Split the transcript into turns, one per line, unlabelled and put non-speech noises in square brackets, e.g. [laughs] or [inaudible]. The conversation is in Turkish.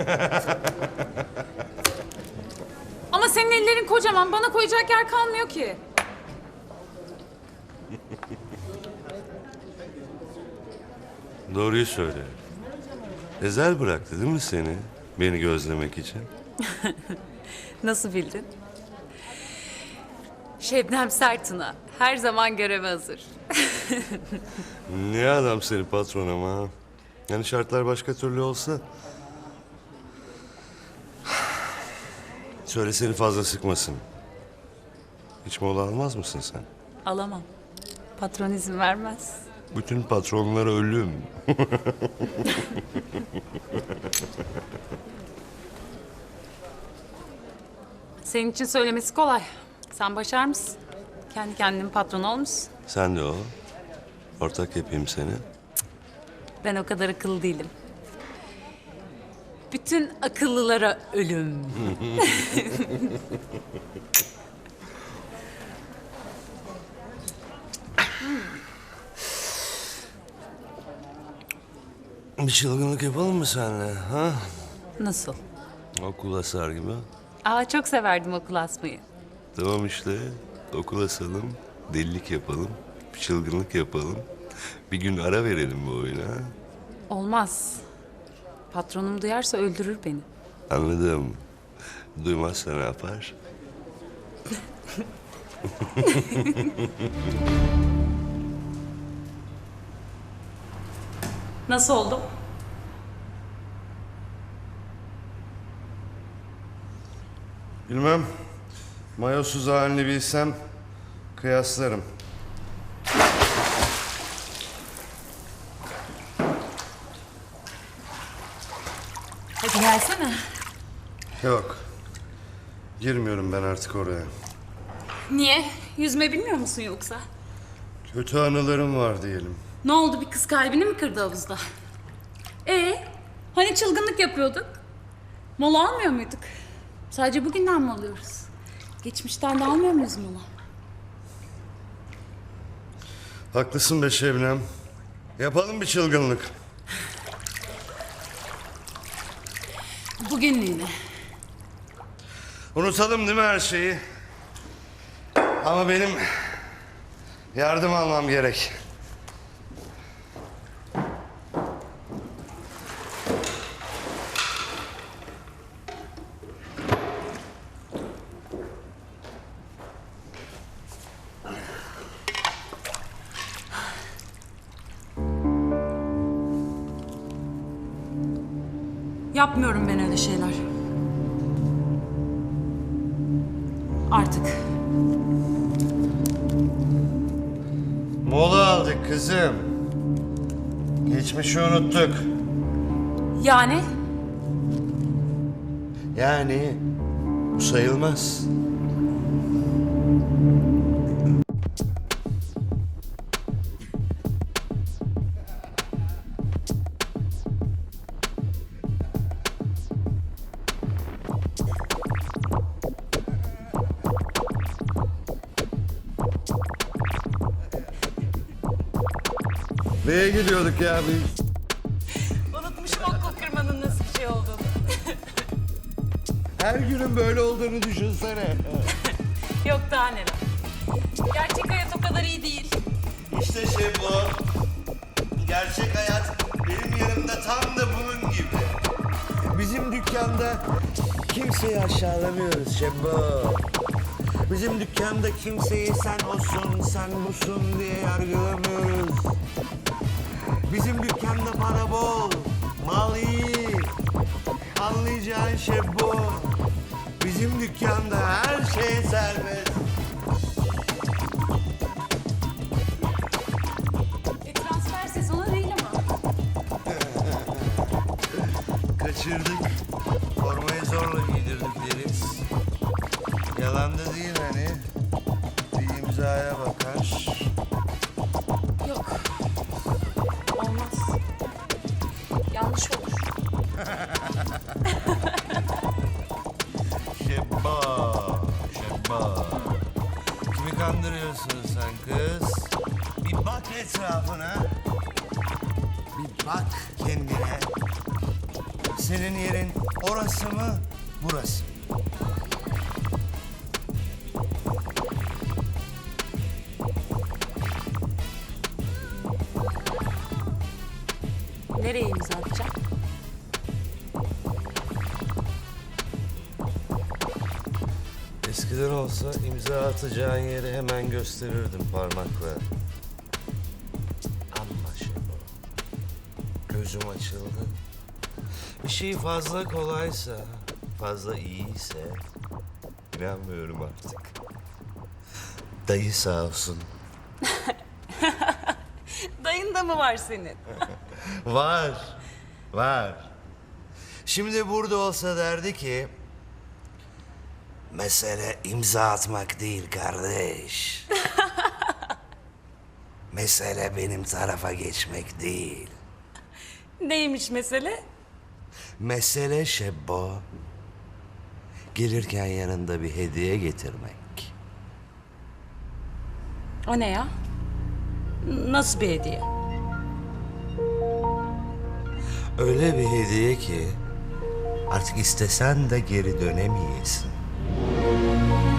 [laughs] Ama senin ellerin kocaman. Bana koyacak yer kalmıyor ki. [laughs]
Doğruyu söyle. Ezel bıraktı değil mi seni? Beni gözlemek için. [laughs]
Nasıl bildin? Şebnem Sertuna. Her zaman göreve hazır.
Ne adam seni patron ama. Yani şartlar başka türlü olsa... Söyle seni fazla sıkmasın. Hiç mola almaz mısın sen?
Alamam. Patron izin vermez.
Bütün patronlar ölüm. [laughs]
Senin için söylemesi kolay. Sen başar mısın? Kendi kendinin patronu olmuşsun.
Sen de o. Ortak yapayım seni.
Ben o kadar akıllı değilim. Bütün akıllılara ölüm.
Bir çılgınlık yapalım mı seninle? Ha?
Nasıl?
Okul asar gibi.
Aa çok severdim okul asmayı.
Tamam işte. Okul asalım. Delilik yapalım. Bir çılgınlık yapalım. Bir gün ara verelim bu oyuna. ha?
Olmaz. Patronum duyarsa öldürür beni.
Anladım. Duymazsa ne yapar? [laughs]
Nasıl oldum?
Bilmem. Mayosuz halini bilsem kıyaslarım.
Gelsene.
Yok. Girmiyorum ben artık oraya.
Niye? Yüzme bilmiyor musun yoksa?
Kötü anılarım var diyelim.
Ne oldu bir kız kalbini mi kırdı havuzda? Ee, hani çılgınlık yapıyorduk? Mola almıyor muyduk? Sadece bugünden mi alıyoruz? Geçmişten de almıyor muyuz mola?
Haklısın be Şebnem. Yapalım bir çılgınlık.
Bugünlüğüne.
Unutalım değil mi her şeyi? Ama benim yardım almam gerek.
Yapmıyorum ben öyle şeyler. Artık.
Mola aldık kızım. Geçmişi unuttuk.
Yani
Yani bu sayılmaz. Neye gidiyorduk ya biz?
unutmuşum okul kırmanın nasıl bir şey olduğunu.
Her günün böyle olduğunu düşünsene. [laughs]
Yok daha neler. Gerçek hayat o kadar iyi değil.
İşte şey bu. Gerçek hayat benim yanımda tam da bunun gibi. Bizim dükkanda kimseyi aşağılamıyoruz Şebbo. Bizim dükkanda kimseyi sen olsun, sen busun diye yargılamıyoruz. Bizim dükkanda para bol, mal iyi. Anlayacağın Şebbo. Bizim dükkanda her şey serbest.
E, transfer sezonu değil ama. [laughs]
Kaçırdık. Formayı zorla giydirdik deriz. Yalan da değil hani. Bir imzaya bakar. Şebba, şebba. Kimi kandırıyorsun sen kız? Bir bak etrafına. Bir bak kendine. Senin yerin orası mı, burası mı?
Nereye imza atacağım?
Eskiden olsa imza atacağın yeri hemen gösterirdim parmakla. Ama şimdi gözüm açıldı. Bir şey fazla kolaysa, fazla iyiyse inanmıyorum artık. Dayı sağ olsun. [laughs]
Dayın da mı var senin? [laughs]
Var, var. Şimdi burada olsa derdi ki... Mesele imza atmak değil kardeş. [laughs] Mesele benim tarafa geçmek değil.
Neymiş mesele?
Mesele Şebbo. Gelirken yanında bir hediye getirmek.
O ne ya? Nasıl bir hediye?
Öyle bir hediye ki artık istesen de geri dönemeyesin. Thank you.